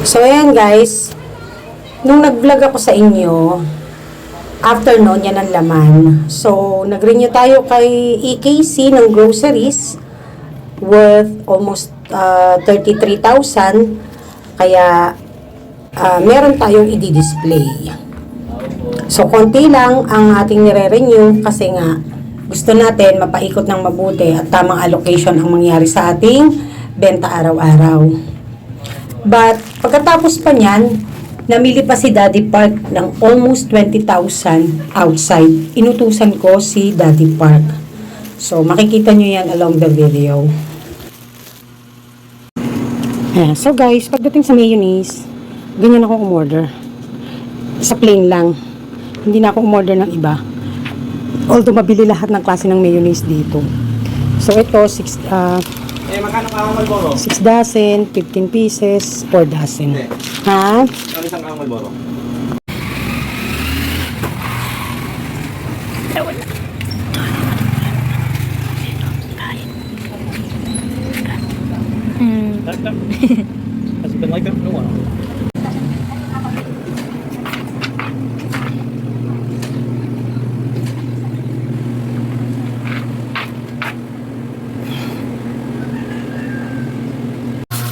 So, ayan guys. Nung nag-vlog ako sa inyo, after noon, yan ang laman. So, nag-renew tayo kay EKC ng groceries worth almost uh, 33,000. Kaya, uh, meron tayong i-display. So, konti lang ang ating nire-renew kasi nga, gusto natin mapaikot ng mabuti at tamang allocation ang mangyari sa ating benta araw-araw. But, pagkatapos pa niyan, namili pa si Daddy Park ng almost 20,000 outside. Inutusan ko si Daddy Park. So, makikita nyo yan along the video. Ayan. So, guys, pagdating sa mayonnaise, ganyan ako umorder. Sa plain lang. Hindi na ako umorder ng iba. Although, mabili lahat ng klase ng mayonnaise dito. So, ito, 6 uh, Eh, magkano ka ang Malboro? 6 dozen, 15 pieces, 4 dozen. Ha? Ano isang ka Malboro? Has it been like that for a while?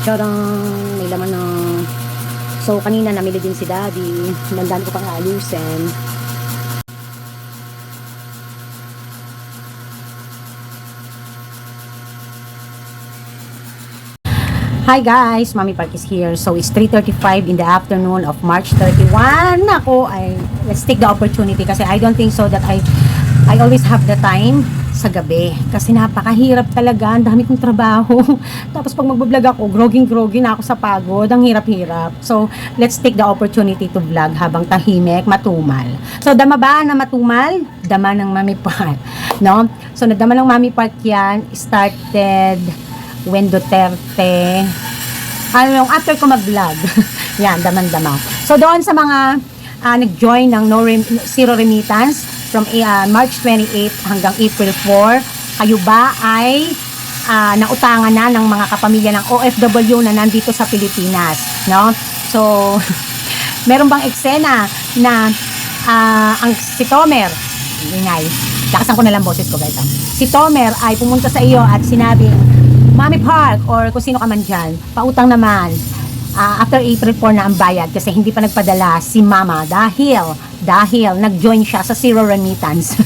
Tadang! May laman na. So, kanina namili din si Daddy. Nandaan ko pang alusin. Hi guys! Mami Park is here. So, it's 3.35 in the afternoon of March 31. Ako, I, let's take the opportunity kasi I don't think so that I I always have the time sa gabi. Kasi napakahirap talaga. Ang dami kong trabaho. Tapos pag magbablog ako, groging-groging na ako sa pagod. Ang hirap-hirap. So, let's take the opportunity to vlog habang tahimik, matumal. So, dama ba na matumal? Dama ng Mami Park. No? So, nadama ng Mami Park yan. Started when Duterte ano after ko mag-vlog. Yan, daman-dama. So, doon sa mga ah, nag-join ng no rem- Zero Remittance from ah, March 28 hanggang April 4, kayo ba ay ah, nautangan na ng mga kapamilya ng OFW na nandito sa Pilipinas, no? So, meron bang eksena na ah, ang si Tomer, ingay, lakasan ko na lang boses ko guys. ah. Si Tomer ay pumunta sa iyo at sinabi, Mami Park or kung sino ka man dyan, pautang naman. Ah, after April 4 na ang bayad kasi hindi pa nagpadala si Mama dahil dahil nag-join siya sa Zero Remittance.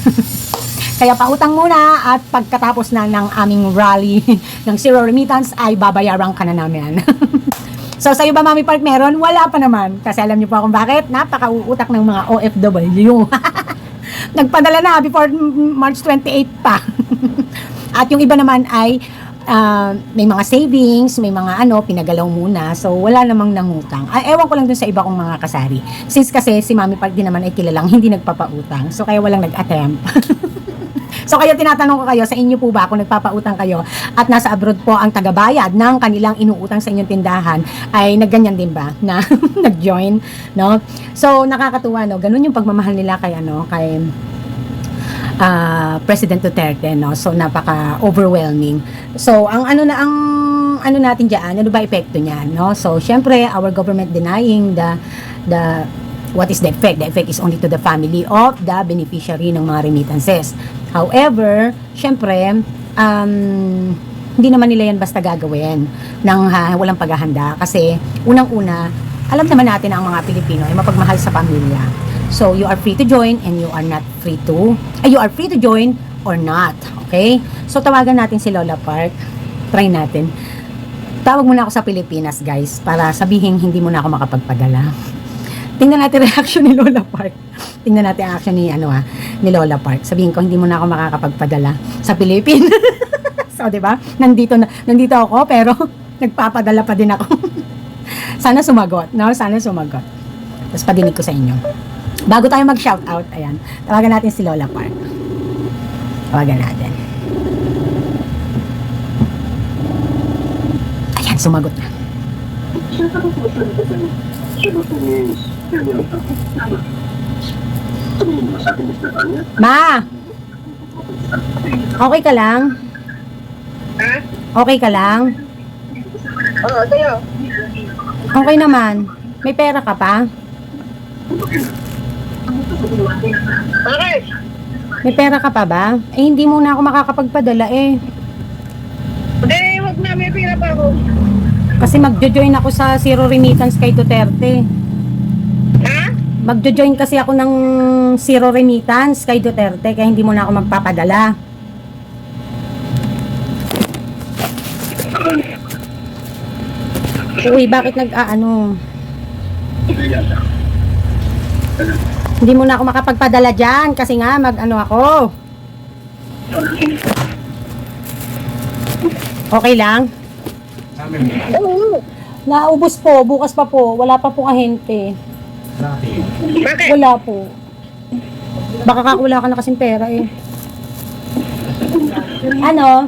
Kaya pautang muna at pagkatapos na ng aming rally ng Zero Remittance ay babayaran ka na namin. so sa'yo ba Mami Park meron? Wala pa naman. Kasi alam niyo po kung bakit? Napaka-uutak ng mga OFW. Nagpadala na before March 28 pa. at yung iba naman ay ah, may mga savings, may mga ano, pinagalaw muna. So, wala namang nangutang. Ay, ewan ko lang dun sa iba kong mga kasari. Since kasi si Mami Park din naman ay kilalang hindi nagpapautang. So, kaya walang nag-attempt. so, kaya tinatanong ko kayo, sa inyo po ba kung nagpapautang kayo at nasa abroad po ang tagabayad ng kanilang inuutang sa inyong tindahan, ay nagganyan din ba na nag-join, no? So, nakakatuwa, no? Ganun yung pagmamahal nila kay, ano, kay ah, President Duterte no? So napaka overwhelming so ang ano na ang ano natin diyan ano ba epekto niyan no? So syempre our government denying the the what is the effect? The effect is only to the family of the beneficiary ng mga remittances. However syempre um hindi naman nila yan basta gagawin ng ha, walang paghahanda. Kasi unang-una alam naman natin ang mga Pilipino ay mapagmahal sa pamilya So, you are free to join and you are not free to, ay, you are free to join or not. Okay? So, tawagan natin si Lola Park. Try natin. Tawag muna ako sa Pilipinas, guys, para sabihin hindi mo na ako makapagpadala. Tingnan natin reaction ni Lola Park. Tingnan natin ang action ni, ano ah, ni Lola Park. Sabihin ko, hindi mo na ako makakapagpadala sa Pilipinas. so, di ba? Nandito, na, nandito ako, pero nagpapadala pa din ako. Sana sumagot, no? Sana sumagot. Tapos padinig ko sa inyo. Bago tayo mag-shoutout, ayan, tawagan natin si Lola Park. Tawagan natin. Ayan, sumagot na. Ma! Okay ka lang? Okay ka lang? Oo, sa'yo. Okay naman. May pera ka pa? Bakit? May pera ka pa ba? Eh, hindi muna ako makakapagpadala eh. Hindi, huwag na. May pira pa ako. Kasi magjo-join ako sa Zero Remittance kay Duterte. Ha? Magjo-join kasi ako ng Zero Remittance kay Duterte kaya hindi muna ako magpapadala. Uy, bakit nag-aano? Hindi muna ako makapagpadala dyan kasi nga mag-ano ako. Okay lang? Naubos po, bukas pa po. Wala pa po ahente. Bakit? Wala po. Baka kakula ka na kasing pera eh. Ano?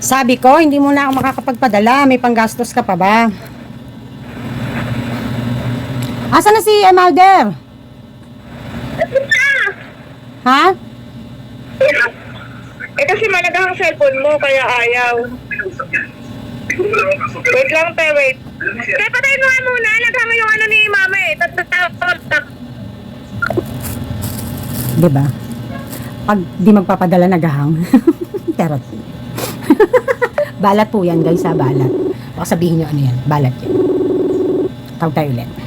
Sabi ko, hindi mo na ako makakapagpadala. May panggastos ka pa ba? Asa na si Emalder? Ha? Eh kasi malaga ang cellphone mo, kaya ayaw. Wait lang, te, wait. Te, patayin mo nga muna. Laghan mo yung ano ni mama eh. Tatatap. Di ba? Pag di magpapadala nagahang. Pero balat po yan guys ha, balat. Baka sabihin nyo ano yan, balat yan. Tawag tayo ulit.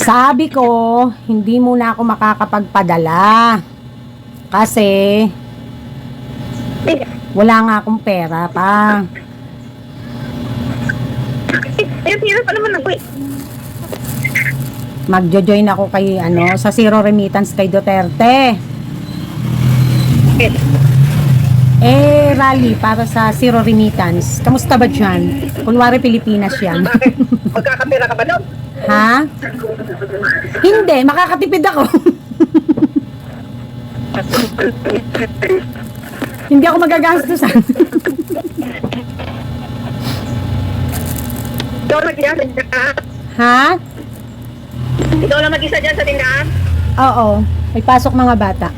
Sabi ko, hindi muna ako makakapagpadala. Kasi, wala nga akong pera pa. Eh, pira pa naman ako eh. Magjo-join ako kay, ano, sa Zero Remittance kay Duterte. Eh, rally para sa Zero Remittance. Kamusta ba dyan? Kunwari Pilipinas yan. Magkakapira ka ba doon? ha? Hindi, makakatipid ako. Hindi ako magagastusan. Ikaw mag-isa sa tindahan? ha? Ikaw lang mag-isa dyan sa tindahan? Oo. May pasok mga bata.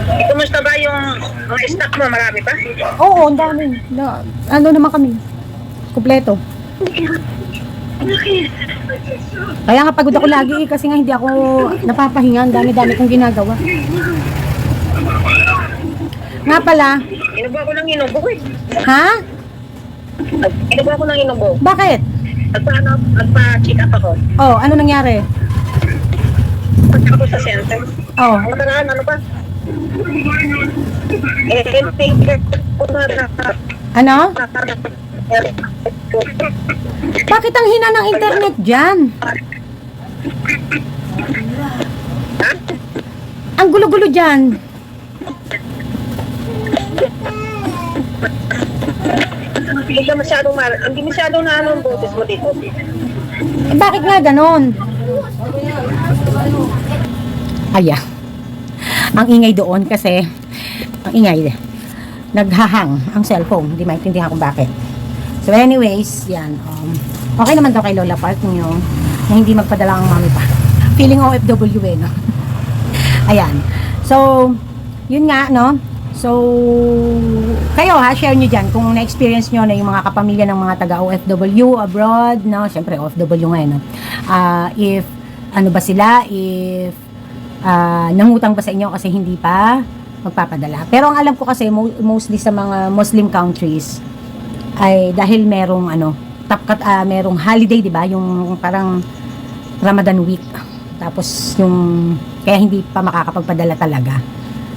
Eh, kumusta ba yung mga stock mo? Marami pa? Oo, ang dami. Na, ano naman kami? Kompleto. Kaya nga pagod ako lagi eh, kasi nga hindi ako napapahinga. Ang dami-dami kong ginagawa. Nga pala, Inubo ako ng inubo eh. ha? Inubo ako ng inubo. Bakit? Nagpa-ano, nagpa-check up ako. Oh, ano nangyari? Punta ako sa center. Oh, Ang nakaraan, ano pa? Na ano? Bakit ang hina ng internet dyan? Ang gulo-gulo dyan. Hindi ka masyadong mar... Hindi masyadong na ano ang boses mo dito. Eh, bakit nga ganon? Aya. Ang ingay doon kasi ang ingay naghahang ang cellphone. Hindi maintindihan kung bakit. So anyways, yan. Um, okay naman daw kay Lola Park niyo na hindi magpadala ang mami pa. Feeling OFW eh, no? Ayan. So, yun nga, no? So, kayo ha, share nyo dyan kung na-experience nyo na yung mga kapamilya ng mga taga-OFW abroad, no? Siyempre, OFW nga, eh, no? Ah, if, ano ba sila, if, ah, nangutang ba sa inyo kasi hindi pa magpapadala. Pero ang alam ko kasi, mo- mostly sa mga Muslim countries, ay dahil merong, ano, tapkat, ah, merong holiday, di ba? Yung parang Ramadan week. Tapos, yung, kaya hindi pa makakapagpadala talaga.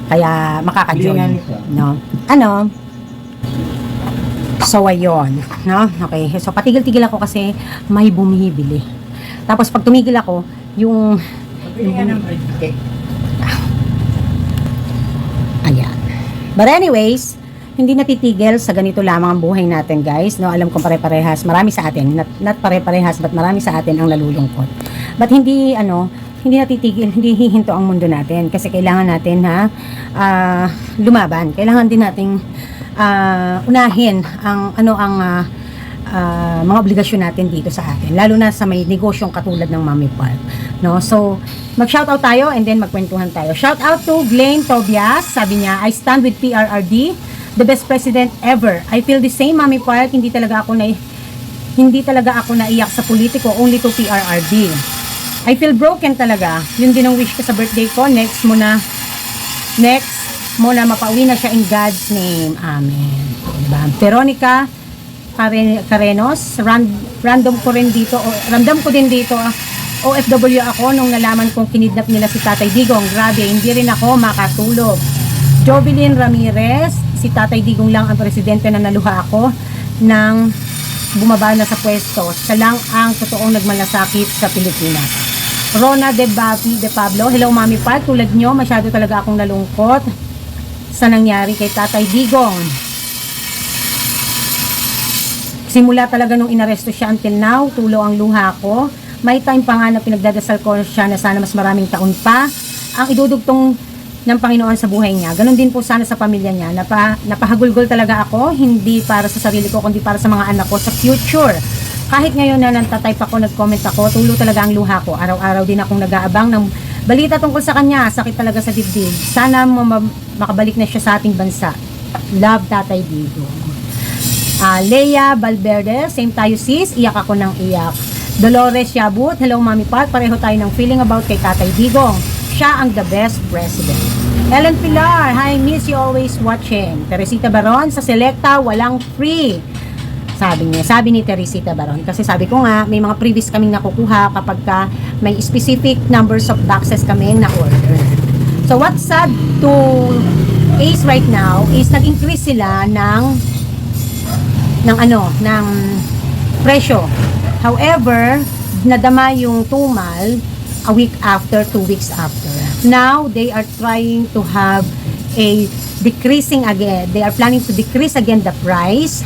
Kaya makaka-join. No? Ano? So, ayun. No? Okay. So, patigil-tigil ako kasi may bumibili. Tapos, pag tumigil ako, yung... Ayan. But anyways, hindi natitigil sa ganito lamang ang buhay natin, guys. No, alam kong pare-parehas. Marami sa atin. Not, not pare-parehas, but marami sa atin ang nalulungkot. But hindi, ano, hindi natitigil, hindi hihinto ang mundo natin. Kasi kailangan natin, ha, ah, lumaban. Kailangan din nating ah, unahin ang, ano, ang, ah, ah, mga obligasyon natin dito sa atin. Lalo na sa may negosyong katulad ng Mami Park. No? So, mag-shoutout tayo and then magkwentuhan tayo. Shoutout to Glenn Tobias. Sabi niya, I stand with PRRD, the best president ever. I feel the same, Mami Park. Hindi talaga ako na hindi talaga ako naiyak sa politiko, only to PRRD. I feel broken talaga. Yun din ang wish ko sa birthday ko. Next muna, next muna mapauwi na siya in God's name. Amen. Diba? Veronica Karen, Carenos, ran, random ko rin dito, o, random ko din dito, ah, OFW ako nung nalaman kong kinidnap nila si Tatay Digong. Grabe, hindi rin ako makatulog. Jovelyn Ramirez, si Tatay Digong lang ang presidente na naluha ako ng bumaba na sa pwesto. Siya lang ang totoong nagmalasakit sa Pilipinas. Rona de, Babi, de Pablo, hello Mami Pat, tulad nyo, masyado talaga akong nalungkot sa nangyari kay Tatay Digong. Simula talaga nung inaresto siya until now, tulo ang luha ko. May time pa nga na pinagdadasal ko siya na sana mas maraming taon pa ang idudugtong ng Panginoon sa buhay niya. Ganon din po sana sa pamilya niya. Napa, napahagulgol talaga ako, hindi para sa sarili ko, kundi para sa mga anak ko sa future. Kahit ngayon na nantatype ako, nag-comment ako, tulo talaga ang luha ko. Araw-araw din akong nag-aabang ng balita tungkol sa kanya. Sakit talaga sa dibdib. Sana ma- ma- makabalik na siya sa ating bansa. Love, Tatay Digo. Ah, Leia Valverde, same tayo sis, iyak ako ng iyak. Dolores Yabut, hello Mami Pat, pareho tayo ng feeling about kay Tatay Digong. Siya ang the best president. Ellen Pilar, hi, miss you always watching. Teresita Baron, sa Selecta, walang free. Sabi niya, sabi ni Teresita Baron. Kasi sabi ko nga, may mga previous kaming nakukuha kapag ka may specific numbers of boxes kaming na-order. So what's sad to Ace right now is nag-increase sila ng ng ano, ng presyo. However, nadama yung tumal a week after, two weeks after. Now, they are trying to have a decreasing again. They are planning to decrease again the price.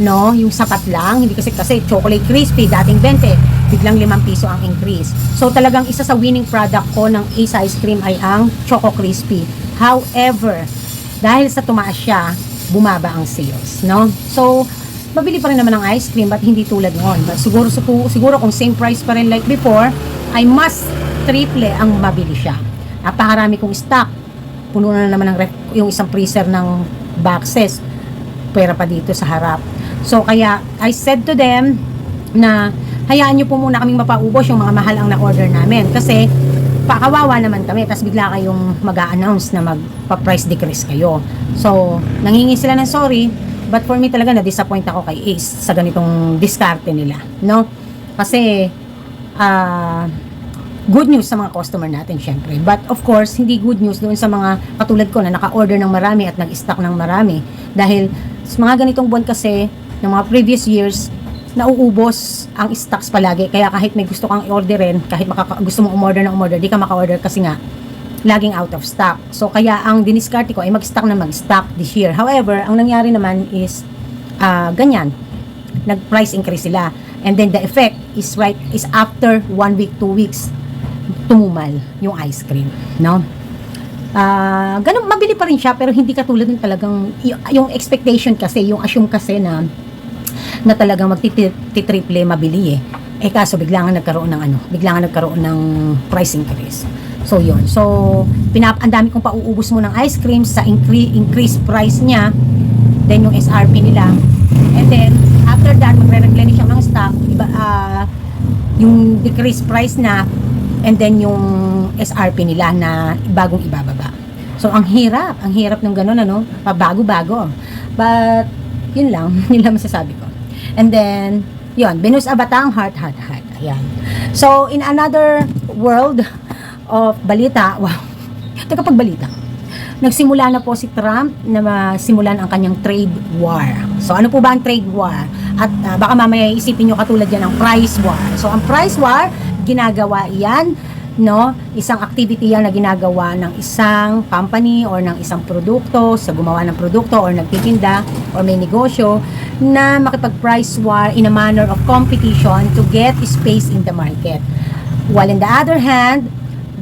No, yung sapat lang. Hindi kasi kasi chocolate crispy, dating 20, biglang 5 piso ang increase. So talagang isa sa winning product ko ng Ace Ice Cream ay ang Choco Crispy. However, dahil sa tumaas siya, bumaba ang sales, no? So, mabili pa rin naman ang ice cream but hindi tulad noon. But siguro, siguro, kung same price pa rin like before, ay mas triple ang mabili siya. Napakarami kong stock. Puno na naman ng yung isang freezer ng boxes. Pwera pa dito sa harap. So, kaya I said to them na hayaan nyo po muna kaming mapaubos yung mga mahal ang na-order namin. Kasi, pakawawa naman kami. Tapos bigla kayong mag announce na magpa-price decrease kayo. So, nangingi sila ng sorry. But for me talaga, na-disappoint ako kay Ace sa ganitong diskarte nila. No? Kasi, ah, good news sa mga customer natin syempre. But of course, hindi good news doon sa mga katulad ko na naka-order ng marami at nag-stock ng marami. Dahil sa mga ganitong buwan kasi, ng mga previous years, nauubos ang stocks palagi. Kaya kahit may gusto kang i-orderin, kahit makaka- gusto mong umorder ng umorder, di ka maka-order kasi nga, laging out of stock. So, kaya ang diniskarte ko ay mag-stock na mag-stock this year. However, ang nangyari naman is, ah, ganyan, nag-price increase sila. And then the effect is right, is after one week, two weeks, tumumal yung ice cream, no? Ah, ganun, mabili pa rin siya, pero hindi katulad ng talagang, yung expectation kasi, yung assume kasi na, na talagang magtitriple mabili eh. Eh kaso bigla nagkaroon ng ano, bigla nagkaroon ng price increase. So yun. So pinap ang dami kong pauubos mo ng ice cream sa incre- increased price niya. Then yung SRP nila. And then after that magre-replenish ng stock, iba ah, yung decreased price na and then yung SRP nila na bagong ibababa. So ang hirap, ang hirap ng ganun ano, pabago-bago. But yun lang, yun lang masasabi ko. And then, yun, Venus Abatang, heart, heart, heart. Ayan. So, in another world of balita, wow, teka pagbalita, nagsimula na po si Trump na masimulan ang kanyang trade war. So, ano po ba ang trade war? At ah, baka mamaya isipin nyo katulad yan ng price war. So, ang price war, ginagawa yan no? Isang activity yan na ginagawa ng isang company or ng isang produkto sa gumawa ng produkto or nagtitinda or may negosyo na makipag-price war in a manner of competition to get space in the market. While in the other hand,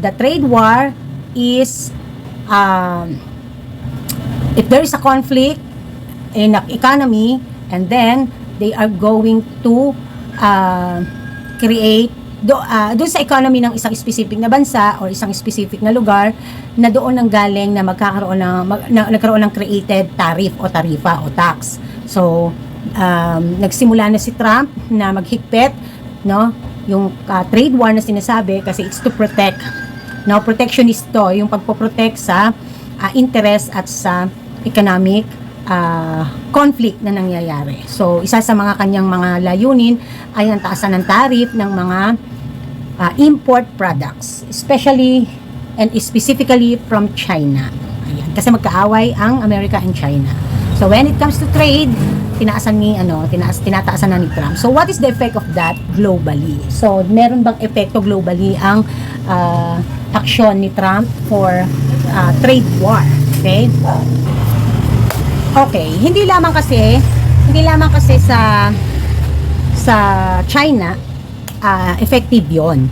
the trade war is um, if there is a conflict in the economy and then they are going to uh, create do, ah, doon sa economy ng isang specific na bansa or isang specific na lugar na doon ang galing na magkakaroon ng mag, na, nagkaroon ng created tariff o tarifa o tax. So um, nagsimula na si Trump na maghigpit no yung ah, trade war na sinasabi kasi it's to protect no protectionist to yung pagpoprotect sa ah, interest at sa economic ah, conflict na nangyayari. So, isa sa mga kanyang mga layunin ay ang taasan ng tariff ng mga ah, import products, especially and specifically from China. Ayan, kasi magkaaway ang America and China. So, when it comes to trade, tinaasan ni ano, tinaas tinataasan na ni Trump. So, what is the effect of that globally? So, meron bang epekto globally ang ah, aksyon ni Trump for ah, trade war? Okay? Okay, hindi lamang kasi hindi lamang kasi sa sa China ah, effective 'yon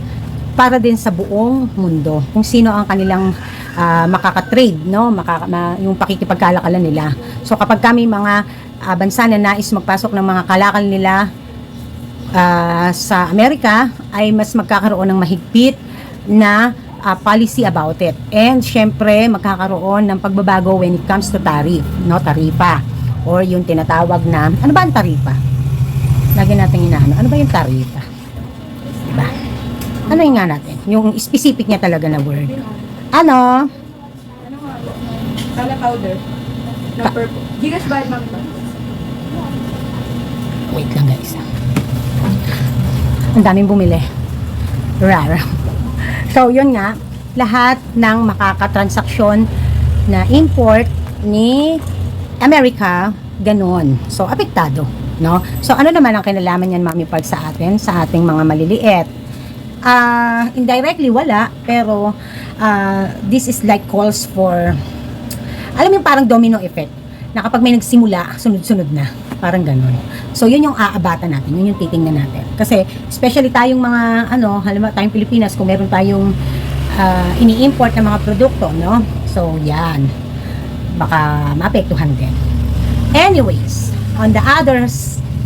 para din sa buong mundo kung sino ang kanilang ah, makaka-trade no makaka, ma- yung pakikipagkalakalan nila so kapag kami mga ah, bansa na nais magpasok ng mga kalakal nila ah, sa Amerika ay mas magkakaroon ng mahigpit na ah, policy about it. And syempre, magkakaroon ng pagbabago when it comes to tariff, no? Tarifa. Or yung tinatawag na, ano ba ang tarifa? Lagi natin inaano. Ano ba yung tarifa? Ano yung nga natin? Yung specific niya talaga na word. Ano? Kala powder. Na purple. Gigas ba, ma'am? Wait lang guys. ah. Ang daming bumili. Rare. So, yun nga, lahat ng makakatransaksyon na import ni Amerika, ganun. So, apektado. No? So, ano naman ang kinalaman yan, Mami Park, sa atin, sa ating mga maliliit? Ah, indirectly, wala. Pero, ah, this is like calls for, alam yung parang domino effect na kapag may nagsimula, sunod-sunod na. Parang ganun. So, yun yung aabatan natin. Yun yung titingnan natin. Kasi, especially tayong mga, ano, halimbawa tayong Pilipinas, kung meron tayong ah, ini-import na mga produkto, no? So, yan. Baka maapektuhan din. Anyways, on the other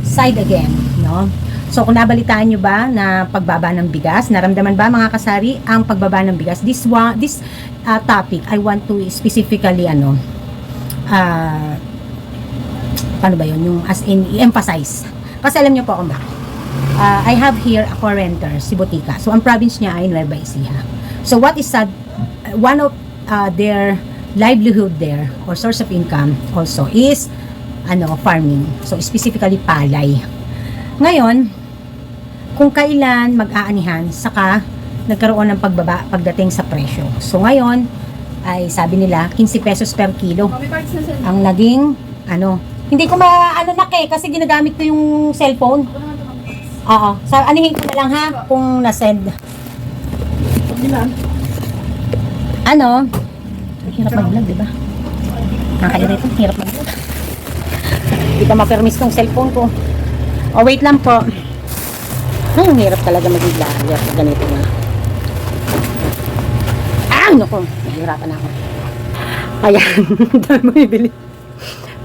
side again, no? So, kung nabalitaan nyo ba na pagbaba ng bigas, naramdaman ba mga kasari ang pagbaba ng bigas? This one, this ah, topic, I want to specifically, ano, ah, paano ba yun? Yung as in, i-emphasize. Kasi alam niyo po kung bakit. Ah, I have here a renter, si Botica. So, ang province niya ay Nueva Ecija. So, what is sad, one of ah, their livelihood there or source of income also is ano, farming. So, specifically palay. Ngayon, kung kailan mag-aanihan, saka nagkaroon ng pagbaba pagdating sa presyo. So, ngayon, ay sabi nila, 15 pesos per kilo. Saan? ang naging ano hindi ko ma ano na eh kasi ginagamit ko yung cellphone. Oo. Sa anihin ko na lang ha kung na-send. Ano? Hirap mag-vlog diba nakakairito ang hirap mag-vlog. Hindi ka ma-permis tong cellphone ko. Oh wait lang po hmm, ang hirap talaga mag-vlog ganito na ah naku nahihirapan ako Ayan, dahil mo ibili.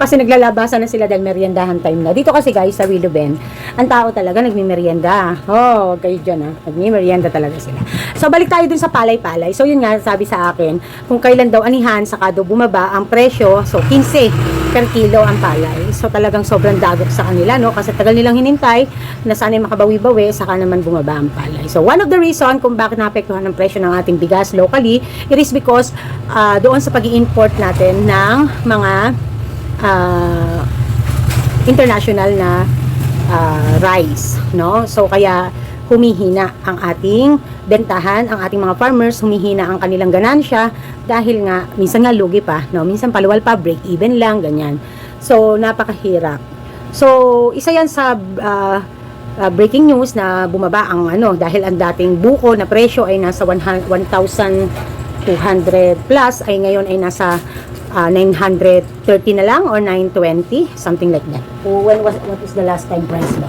Kasi naglalabasan na sila dahil meriendahan time na. Dito kasi guys, sa Willow Bend, ang tao talaga nagmimerienda. Oh, kayo dyan ah. Nagmimerienda talaga sila. So, balik tayo dun sa palay-palay. So, yun nga, sabi sa akin, kung kailan daw anihan, saka daw bumaba ang presyo, so 15 per kilo ang palay. So, talagang sobrang dagok sa kanila, no? Kasi tagal nilang hinintay na sana'y makabawi-bawi, saka naman bumaba ang palay. So, one of the reason kung bakit naapektuhan ng presyo ng ating bigas locally, it is because ah, doon sa pag import natin ng mga ah, international na ah, rice, no? So kaya humihina ang ating bentahan, ang ating mga farmers, humihina ang kanilang ganansya dahil nga minsan nga lugi pa, no? Minsan paluwal pa, break even lang, ganyan. So napakahirap. So isa yan sa ah, ah, breaking news na bumaba ang ano dahil ang dating buko na presyo ay nasa 100 1,200 plus ay ngayon ay nasa ah, 930 na lang or 920 something like that. O when was what is the last time price ba?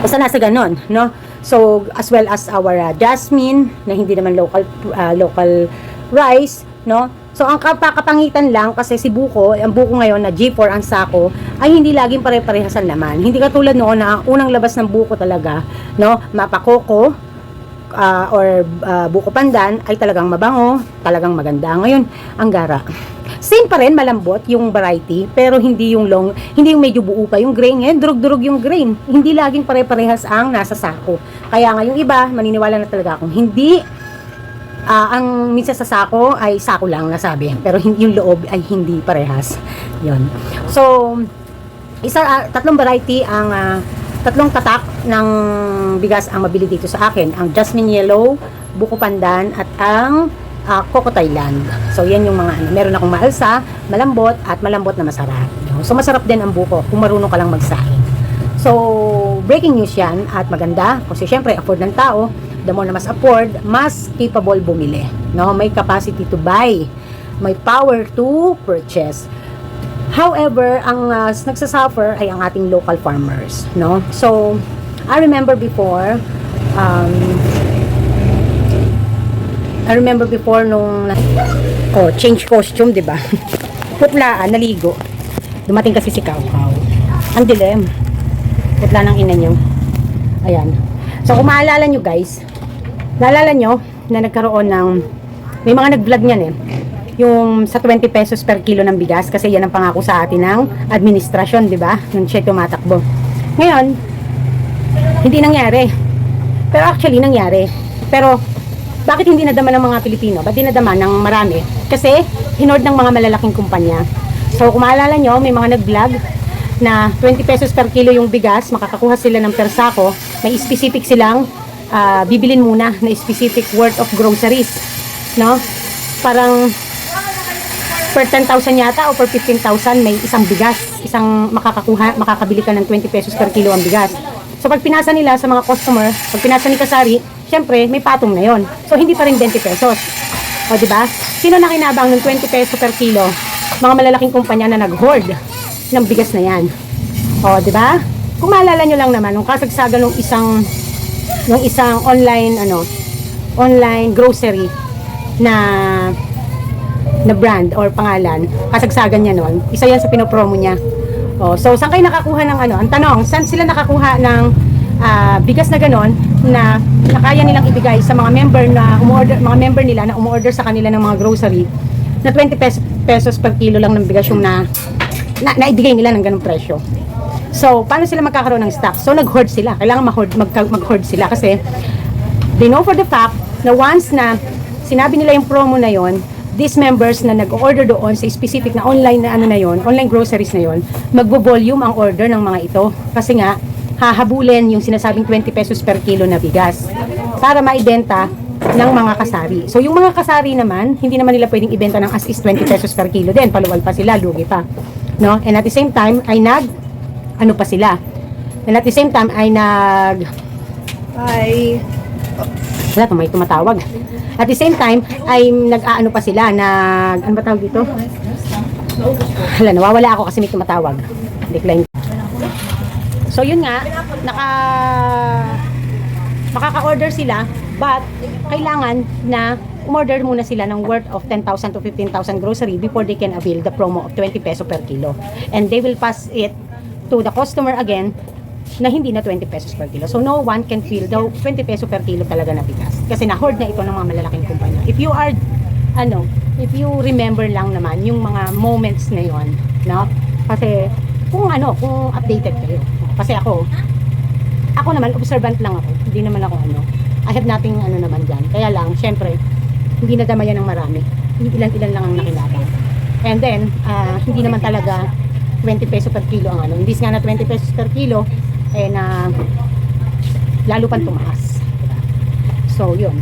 Basta nasa ganon, no? So as well as our ah, jasmine na hindi naman local ah, local rice, no? So, ang kapakapangitan lang, kasi si Buko, ang Buko ngayon na G4 ang sako, ay hindi laging pare-parehas ang laman. Hindi katulad noon na ang unang labas ng Buko talaga, no, mapakoko, ah, or ah, Buko Pandan, ay talagang mabango, talagang maganda. Ngayon, ang gara. Same pa rin, malambot yung variety, pero hindi yung long, hindi yung medyo buo pa yung grain. Ngayon, durug-durug yung grain. Hindi laging pare-parehas ang nasa sako. Kaya nga yung iba, maniniwala na talaga akong hindi Ah, ang minsan sa sako ay sako lang nasabi, pero yung loob ay hindi parehas. 'Yon. So, isa ah, tatlong variety ang ah, tatlong tatak ng bigas ang mabili dito sa akin. Ang Jasmine Yellow, Buko Pandan at ang ah, Coco Thailand. So, yan yung mga ano. Meron akong maalsa, malambot at malambot na masarap. So, masarap din ang buko kung marunong ka lang magsaing. So, breaking news yan at maganda kasi syempre afford ng tao. The more na mas afford, mas capable bumili. No? May capacity to buy. May power to purchase. However, ang uh, nagsasuffer ay ang ating local farmers. No? So, I remember before, um, I remember before nung oh, change costume, 'di ba? Putlaan, naligo. Dumating kasi si Kaukaw. Ang dilim. Putla ng ina niyo. Ayan. So, kung maalala nyo guys, naalala nyo na nagkaroon ng, may mga nag-vlog niyan eh, yung sa 20 pesos per kilo ng bigas, kasi yan ang pangako sa atin ng administrasyon, di ba? Nung siya tumatakbo. Ngayon, hindi nangyari. Pero actually, nangyari. Pero, bakit hindi nadama ng mga Pilipino? Ba't di nadama ng marami? Kasi, hinord ng mga malalaking kumpanya. So, kung maalala nyo, may mga nag-vlog na 20 pesos per kilo yung bigas, makakakuha sila ng per sako, may specific silang ah, bibilin muna na specific worth of groceries. No? Parang per 10,000 yata o per 15,000 may isang bigas. Isang makakakuha, makakabili ka ng 20 pesos per kilo ang bigas. So pag pinasa nila sa mga customer, pag pinasa ni Kasari, syempre may patong na yon. So hindi pa rin 20 pesos. O di ba? Sino nakinabang ng 20 pesos per kilo? Mga malalaking kumpanya na nag-hoard ng bigas na yan. O, di ba? Kung maalala nyo lang naman, nung kasagsagan ng isang ng isang online ano online grocery na na brand or pangalan, kasagsagan niya noon. Isa yan sa pinopromo niya. Oh, so saan kayo nakakuha ng ano? Ang tanong, saan sila nakakuha ng ah, bigas na ganon na, na kaya nilang ibigay sa mga member na umorder, mga member nila na umorder sa kanila ng mga grocery na 20 pesos, pesos per kilo lang ng bigas yung na, na naibigay nila ng ganong presyo. So, paano sila magkakaroon ng stock? So, nag-hoard sila. Kailangan mag-hoard, mag-hoard sila kasi they know for the fact na once na sinabi nila yung promo na yon, these members na nag-order doon sa specific na online na ano na yon, online groceries na yon, magbo-volume ang order ng mga ito. Kasi nga, hahabulin yung sinasabing 20 pesos per kilo na bigas para maibenta ng mga kasari. So, yung mga kasari naman, hindi naman nila pwedeng ibenta ng as is 20 pesos per kilo din. Paluwal pa sila, lugi pa. No? And at the same time, ay nag, ano pa sila. And at the same time, ay nag, Bye. Wala, may tumatawag. At the same time, ay nag-aano pa sila, nag, ano ba tawag dito? Hala, nawawala ako kasi may tumatawag. Decline. So, yun nga, naka, makaka-order sila, but, kailangan na umorder muna sila ng worth of 10,000 to 15,000 grocery before they can avail the promo of 20 peso per kilo. And they will pass it to the customer again na hindi na 20 pesos per kilo. So no one can feel the 20 peso per kilo talaga na bigas. Kasi na-hoard na ito ng mga malalaking kumpanya. If you are, ano, if you remember lang naman yung mga moments na yon, no? Kasi kung ano, kung updated kayo. Kasi ako, ako naman, observant lang ako. Hindi naman ako ano. I have nothing ano naman dyan. Kaya lang, syempre, hindi na damayan ng marami. Ilan-ilan lang ang nakilala. And then, ah, hindi naman talaga 20 peso per kilo ang ano. Hindi nga na 20 pesos per kilo, eh na lalo pang tumaas. Diba? So, yun.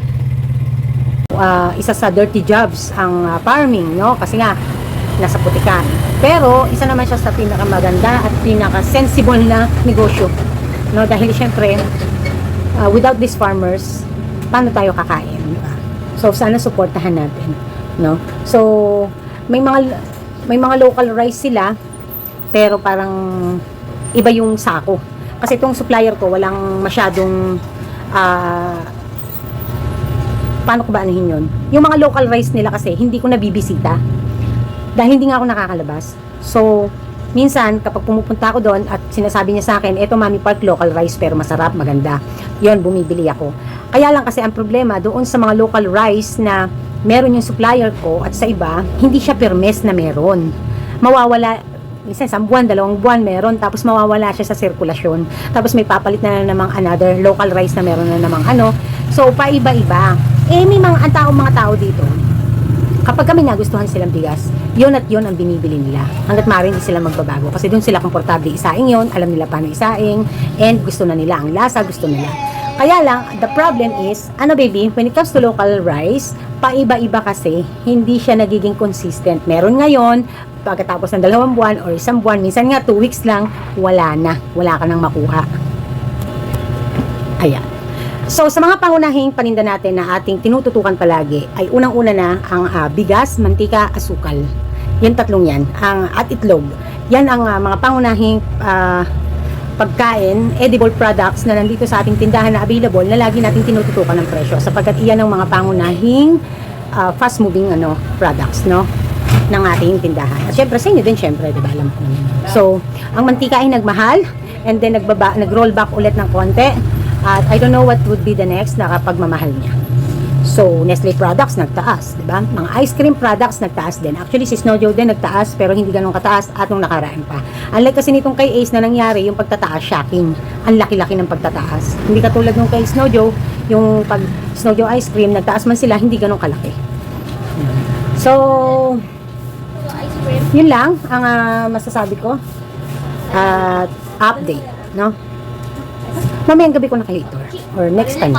Ah, isa sa dirty jobs ang ah, farming, no? Kasi nga, nasa putikan. Pero, isa naman siya sa pinakamaganda at pinaka-sensible na negosyo. No? Dahil syempre, ah, without these farmers, paano tayo kakain? Diba? So, sana suportahan natin. No? So, may mga may mga local rice sila pero parang iba yung sako. Kasi itong supplier ko walang masyadong ah, paano ko ba anuhin yun? Yung mga local rice nila kasi, hindi ko nabibisita. Dahil hindi nga ako nakakalabas. So, minsan, kapag pumupunta ako doon at sinasabi niya sa akin, eto Mami Park, local rice pero masarap, maganda. Yon bumibili ako. Kaya lang kasi ang problema, doon sa mga local rice na meron yung supplier ko at sa iba, hindi siya permes na meron. Mawawala, minsan isang buwan, dalawang buwan meron, tapos mawawala siya sa sirkulasyon. Tapos may papalit na, na namang another local rice na meron na namang ano. So, paiba-iba. Eh, may mga ang tao, mga tao dito, kapag kami nagustuhan silang bigas, yun at yun ang binibili nila. Hanggat maaari hindi sila magbabago. Kasi doon sila komportable isaing yun, alam nila paano isaing, and gusto na nila ang lasa, gusto nila. Kaya lang, the problem is, ano baby, when it comes to local rice, paiba-iba kasi, hindi siya nagiging consistent. Meron ngayon, pagkatapos ng dalawang buwan or isang buwan, minsan nga two weeks lang, wala na. Wala ka nang makuha. Ayan. So, sa mga pangunahing paninda natin na ating tinututukan palagi, ay unang-una na ang ah, bigas, mantika, asukal. Yan tatlong yan. Ang, at itlog. Yan ang ah, mga pangunahing ah, pagkain, edible products na nandito sa ating tindahan na available na lagi nating tinututukan ng presyo sapagkat iyan ang mga pangunahing ah, fast-moving ano, products, no? ng ating tindahan. At syempre, sa inyo din, syempre, di ba, alam ko. So, ang mantika ay nagmahal, and then nagbaba, nag-roll back ulit ng konti, at I don't know what would be the next na kapag mamahal niya. So, Nestle products nagtaas, di ba? Mga ice cream products nagtaas din. Actually, si Snow Joe din nagtaas, pero hindi ganun kataas at nung nakaraan pa. Unlike kasi nitong kay Ace na nangyari, yung pagtataas, shocking. Ang laki-laki ng pagtataas. Hindi katulad nung kay Snow Joe, yung pag Snow Joe ice cream, nagtaas man sila, hindi ganun kalaki. So, yun lang ang ah, masasabi ko. At update, no? Mamayang gabi ko na kayo ito. Or next time.